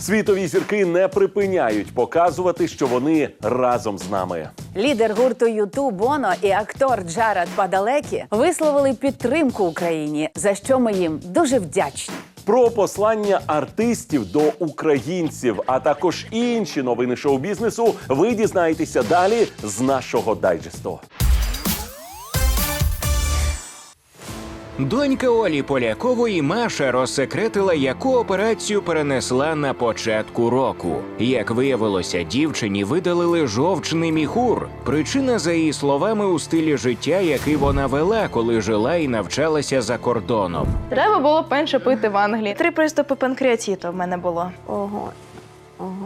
Світові зірки не припиняють показувати, що вони разом з нами. Лідер гурту Юту Боно і актор Джаред Падалекі висловили підтримку Україні, за що ми їм дуже вдячні. Про послання артистів до українців, а також інші новини шоу-бізнесу, ви дізнаєтеся далі з нашого дайджесту. Донька Олі Полякової Маша розсекретила, яку операцію перенесла на початку року. Як виявилося, дівчині видалили жовчний міхур. Причина, за її словами, у стилі життя, який вона вела, коли жила і навчалася за кордоном. Треба було менше пити в Англії. Три приступи панкреатиту в мене було. Ого.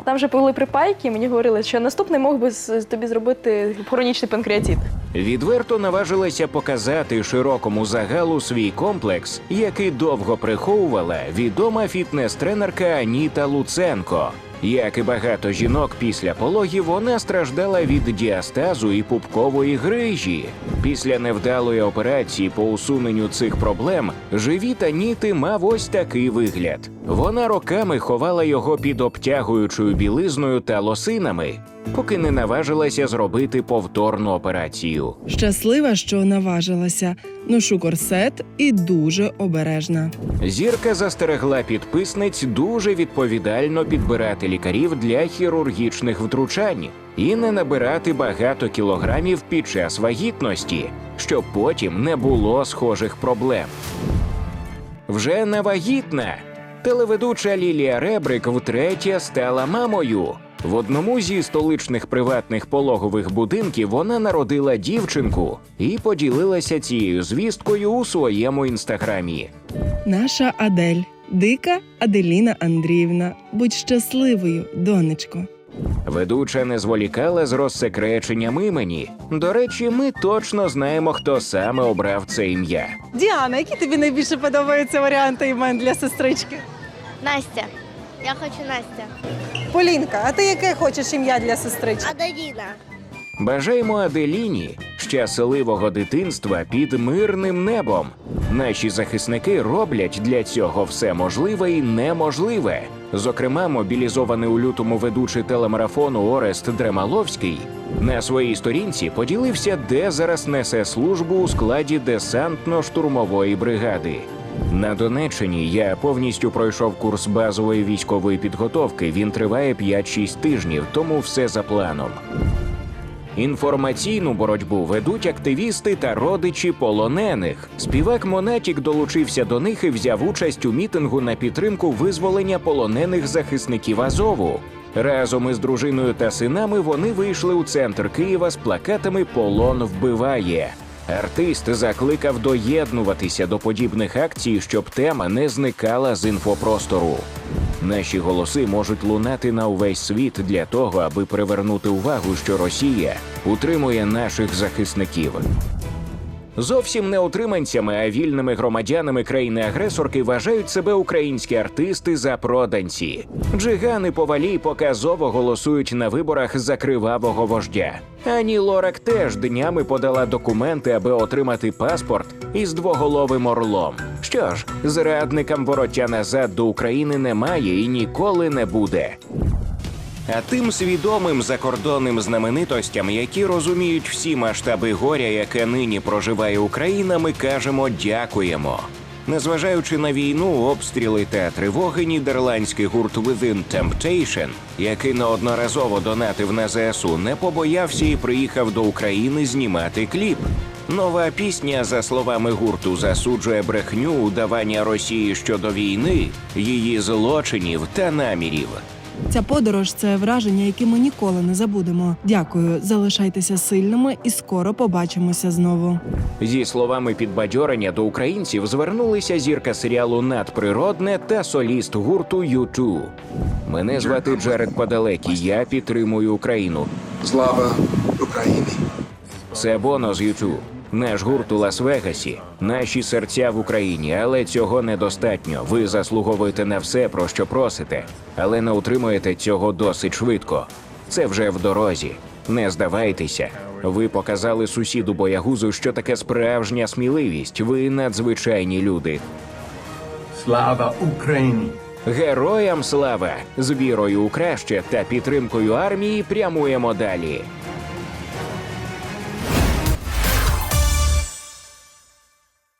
Там же були припайки, мені говорили, що наступний мог би з- тобі зробити хронічний панкреатит. Відверто наважилася показати широкому загалу свій комплекс, який довго приховувала відома фітнес-тренерка Аніта Луценко. Як і багато жінок після пологів, вона страждала від діастазу і пупкової грижі. Після невдалої операції по усуненню цих проблем живіт Аніти мав ось такий вигляд. Вона роками ховала його під обтягуючою білизною та лосинами, поки не наважилася зробити повторну операцію. Щаслива, що наважилася. Ношу корсет і дуже обережна. Зірка застерегла підписниць дуже відповідально підбирати лікарів для хірургічних втручань і не набирати багато кілограмів під час вагітності, щоб потім не було схожих проблем. Вже не вагітна. Телеведуча Лілія Ребрик втретє стала мамою. В одному зі столичних приватних пологових будинків вона народила дівчинку і поділилася цією звісткою у своєму інстаграмі. Наша Адель, дика Аделіна Андріївна. Будь щасливою, донечко. Ведуча не зволікала з розсекреченням імені. До речі, ми точно знаємо, хто саме обрав це ім'я. Діана, які тобі найбільше подобаються варіанти імен для сестрички? Настя. Я хочу Настя. Полінка, а ти яке хочеш ім'я для сестрички? Аделіна. Бажаємо Аделіні щасливого дитинства під мирним небом. Наші захисники роблять для цього все можливе і неможливе. Зокрема, мобілізований у лютому ведучий телемарафону Орест Дремаловський на своїй сторінці поділився, де зараз несе службу у складі десантно-штурмової бригади. На Донеччині я повністю пройшов курс базової військової підготовки. Він триває 5-6 тижнів, тому все за планом. Інформаційну боротьбу ведуть активісти та родичі полонених. Співак Монатік долучився до них і взяв участь у мітингу на підтримку визволення полонених захисників Азову. Разом із дружиною та синами вони вийшли у центр Києва з плакатами Полон вбиває. Артист закликав доєднуватися до подібних акцій, щоб тема не зникала з інфопростору. Наші голоси можуть лунати на увесь світ для того, аби привернути увагу, що Росія утримує наших захисників. Зовсім не утриманцями, а вільними громадянами країни-агресорки вважають себе українські артисти за проданці. Джигани повалі показово голосують на виборах за кривавого вождя. Ані Лорак теж днями подала документи, аби отримати паспорт із двоголовим орлом. Що ж, зрадникам вороття назад до України немає і ніколи не буде. А тим свідомим закордонним знаменитостям, які розуміють всі масштаби горя, яке нині проживає Україна, ми кажемо дякуємо. Незважаючи на війну, обстріли та тривоги, нідерландський гурт Within Temptation, який неодноразово донатив на ЗСУ, не побоявся і приїхав до України знімати кліп. Нова пісня, за словами гурту, засуджує брехню удавання Росії щодо війни, її злочинів та намірів. Ця подорож це враження, які ми ніколи не забудемо. Дякую, залишайтеся сильними і скоро побачимося знову. Зі словами підбадьорення до українців звернулися зірка серіалу Надприродне та соліст гурту U2. Мене звати Джаред Падалекі. Я підтримую Україну. Слава Україні! Це Боно з U2. Наш гурт у Лас-Вегасі, наші серця в Україні, але цього недостатньо. Ви заслуговуєте на все, про що просите, але не утримуєте цього досить швидко. Це вже в дорозі. Не здавайтеся. Ви показали сусіду боягузу, що таке справжня сміливість. Ви надзвичайні люди. Слава Україні! Героям слава! З вірою у краще та підтримкою армії прямуємо далі.